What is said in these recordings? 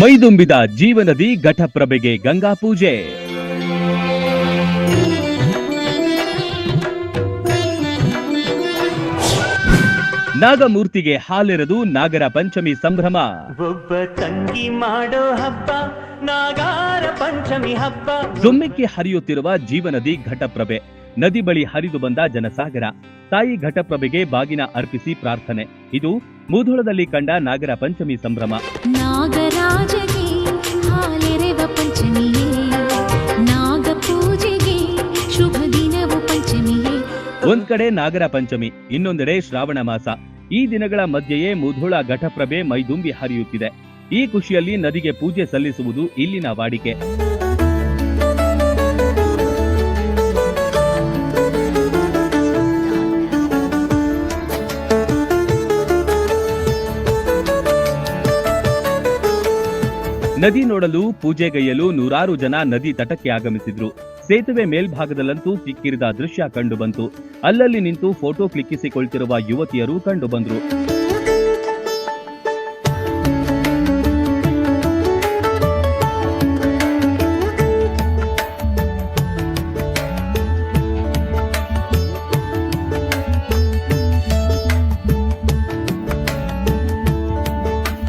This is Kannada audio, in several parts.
ಮೈದುಂಬಿದ ಜೀವನದಿ ಘಟಪ್ರಭೆಗೆ ಗಂಗಾ ಪೂಜೆ. ನಾಗಮೂರ್ತಿಗೆ ಹಾಲೆರೆದು ನಾಗರ ಪಂಚಮಿ ಸಂಭ್ರಮ. ಒಬ್ಬ ತಂಗಿ ಮಾಡೋ ಹಬ್ಬ ನಾಗಾರ ಪಂಚಮಿ ಹಬ್ಬ. ಜೊಮ್ಮೆಕ್ಕೆ ಹರಿಯುತ್ತಿರುವ ಜೀವನದಿ ಘಟಪ್ರಭೆ. ನದಿ ಬಳಿ ಹರಿದು ಬಂದ ಜನಸಾಗರ. ತಾಯಿ ಘಟಪ್ರಭೆಗೆ ಬಾಗಿನ ಅರ್ಪಿಸಿ ಪ್ರಾರ್ಥನೆ. ಇದು ಮೂಧೋಳದಲ್ಲಿ ಕಂಡ ನಾಗರ ಪಂಚಮಿ ಸಂಭ್ರಮ. ಒಂದ್ ಕಡೆ ನಾಗರ ಪಂಚಮಿ ಇನ್ನೊಂದೆಡೆ ಶ್ರಾವಣ ಮಾಸ. ಈ ದಿನಗಳ ಮಧ್ಯೆಯೇ ಮುಧೋಳ ಘಟಪ್ರಭೆ ಮೈದುಂಬಿ ಹರಿಯುತ್ತಿದೆ. ಈ ಖುಷಿಯಲ್ಲಿ ನದಿಗೆ ಪೂಜೆ ಸಲ್ಲಿಸುವುದು ಇಲ್ಲಿನ ವಾಡಿಕೆ. ನದಿ ನೋಡಲು ಪೂಜೆಗೈಯಲು ನೂರಾರು ಜನ ನದಿ ತಟಕ್ಕೆ ಆಗಮಿಸಿದ್ರು. ಸೇತುವೆ ಮೇಲ್ಭಾಗದಲ್ಲಂತೂ ಸಿಕ್ಕಿರಿದ ದೃಶ್ಯ ಕಂಡುಬಂತು. ಅಲ್ಲಲ್ಲಿ ನಿಂತು ಫೋಟೋ ಕ್ಲಿಕ್ಕಿಸಿಕೊಳ್ತಿರುವ ಯುವತಿಯರು ಕಂಡುಬಂದ್ರು.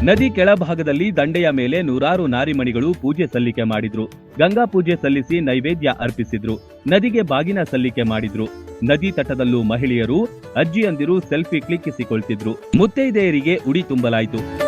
ನದಿ ಕೆಳಭಾಗದಲ್ಲಿ ದಂಡೆಯ ಮೇಲೆ ನೂರಾರು ನಾರಿಮಣಿಗಳು ಪೂಜೆ ಸಲ್ಲಿಕೆ ಮಾಡಿದ್ರು. ಗಂಗಾ ಪೂಜೆ ಸಲ್ಲಿಸಿ ನೈವೇದ್ಯ ಅರ್ಪಿಸಿದ್ರು. ನದಿಗೆ ಬಾಗಿನ ಸಲ್ಲಿಕೆ ಮಾಡಿದ್ರು. ನದಿ ತಟದಲ್ಲೂ ಮಹಿಳೆಯರು, ಅಜ್ಜಿಯಂದಿರು ಸೆಲ್ಫಿ ಕ್ಲಿಕ್ಕಿಸಿಕೊಳ್ತಿದ್ರು. ಮುತ್ತೈದೆಯರಿಗೆ ಉಡಿ ತುಂಬಲಾಯಿತು.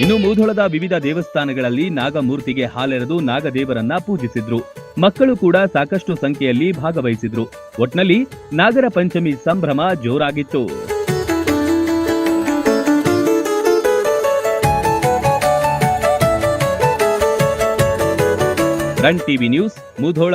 ಇನ್ನು ಮೂಧೋಳದ ವಿವಿಧ ದೇವಸ್ಥಾನಗಳಲ್ಲಿ ನಾಗಮೂರ್ತಿಗೆ ಹಾಲೆರೆದು ನಾಗದೇವರನ್ನ ಪೂಜಿಸಿದ್ರು. ಮಕ್ಕಳು ಕೂಡ ಸಾಕಷ್ಟು ಸಂಖ್ಯೆಯಲ್ಲಿ ಭಾಗವಹಿಸಿದ್ರು. ಒಟ್ನಲ್ಲಿ ನಾಗರ ಪಂಚಮಿ ಸಂಭ್ರಮ ಜೋರಾಗಿತ್ತು. Run TV news, Mudhol.